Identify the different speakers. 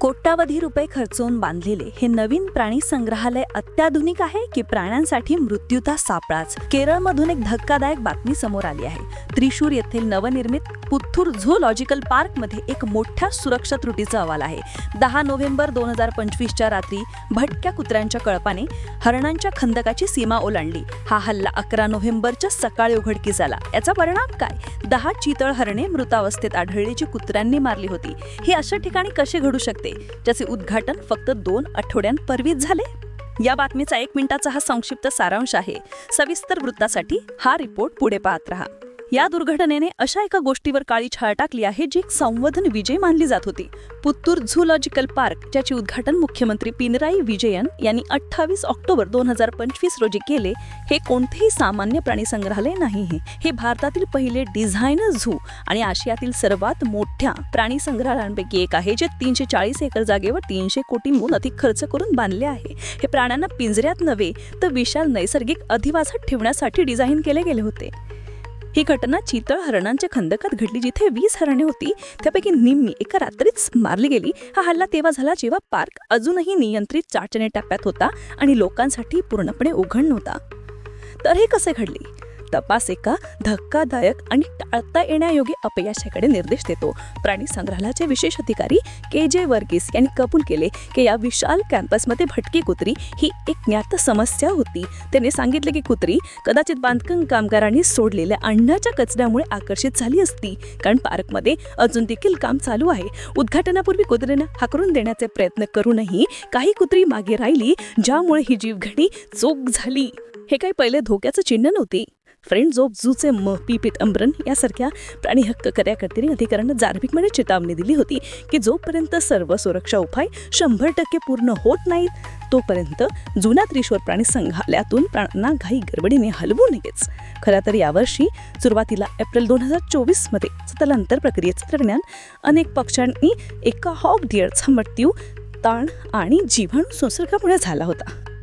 Speaker 1: कोट्यावधी रुपये खर्चवून बांधलेले हे नवीन प्राणी संग्रहालय अत्याधुनिक आहे की प्राण्यांसाठी मृत्यूचा सापळाच? केरळमधून एक धक्कादायक बातमी समोर आली आहे. त्रिशूर येथील नवनिर्मित पुथ्थूर झोलॉजिकल पार्कमध्ये एक मोठ्या सुरक्षा त्रुटीचा अहवाल आहे. दहा नोव्हेंबर दोन हजार पंचवीसच्या रात्री भटक्या कुत्र्यांच्या कळपाने हरणांच्या खंदकाची सीमा ओलांडली. हा हल्ला अकरा नोव्हेंबरच्या सकाळी उघडकीस आला. याचा परिणाम काय? दहा चितळ हरणे मृतावस्थेत आढळली जी कुत्र्यांनी मारली होती. हे अशा ठिकाणी कसे घडू शकते? ज्याचे उद्घाटन फक्त दोन आठवड्यांपूर्वीच झाले? या बातमीचा एक मिनिटाचा हा संक्षिप्त सारांश आहे. सविस्तर वृत्तासाठी हा रिपोर्ट पुढे पाहत रहा. या दुर्घटनेने अशा एका गोष्टीवर काळी छाळ टाकली आहे जी एक संवर्धन विजय मानली जात होती. पुत्तूर झूलॉजिकल पार्क ज्याचे उद्घाटन मुख्यमंत्री पिनराई विजयन यांनी अठ्ठावीस ऑक्टोबर दोन हजार पंचवीस रोजी केले हे कोणतेही सामान्य प्राणी संग्रहालय नाही हे. हे भारतातील पहिले डिझायनर झू आणि आशियातील सर्वात मोठ्या प्राणी संग्रहालयांपैकी एक आहे जे तीनशे चाळीस एकर जागेवर तीनशे कोटींहून अधिक खर्च करून बांधले आहे. हे प्राण्यांना पिंजऱ्यात नव्हे तर विशाल नैसर्गिक अधिवासात ठेवण्यासाठी डिझाईन केले गेले होते. ही घटना चितळ हरणांच्या खंदकात घडली जिथे वीस हरणे होती. त्यापैकी निम्मी एका रात्रीच मारली गेली. हा हल्ला तेव्हा झाला जेव्हा पार्क अजूनही नियंत्रित चाचणी टप्प्यात होता आणि लोकांसाठी पूर्णपणे उघड नव्हता. तर हे कसे घडले? तपास एका धक्कादायक आणि टाळता येण्यायोग्य अपयशाकडे निर्देश देतो. प्राणी संग्रहालयाचे विशेष अधिकारी के जे वर्गीस यांनी कबूल केले की या विशाल कॅम्पसमध्ये भटकी कुत्री ही एक ज्ञात समस्या होती. त्यांनी सांगितले की कुत्री कदाचित बांधकाम कामगारांनी सोडलेल्या अन्नाच्या कचऱ्यामुळे आकर्षित झाली असती. कारण पार्कमध्ये अजून देखील काम चालू आहे. उद्घाटनापूर्वी कुत्रीनं हाकरून देण्याचे प्रयत्न करूनही काही कुत्री मागे राहिली ज्यामुळे ही जीवघडी चोख झाली. हे काही पहिले धोक्याचं चिन्ह नव्हती. फ्रेंड्स ऑफ झूचे म पी पितंबरन यासारख्या प्राणी हक्क कार्याकर्त्यांनी अधिकाऱ्यांना जार्भिकमध्ये चेतावणी दिली होती की जोपर्यंत सर्व सुरक्षा उपाय शंभर टक्के पूर्ण होत नाहीत तोपर्यंत जुन्या त्रिशोर प्राणी संघालयातून प्राण्यांना घाई गडबडीने हलवू नयेच. खरं तर यावर्षी सुरुवातीला एप्रिल दोन हजार चोवीसमध्ये स्थलांतर प्रक्रियेच्या दरम्यान अनेक पक्ष्यांनी एका हॉक डिअरचा मृत्यू ताण आणि जीवाणू संसर्गामुळे झाला होता.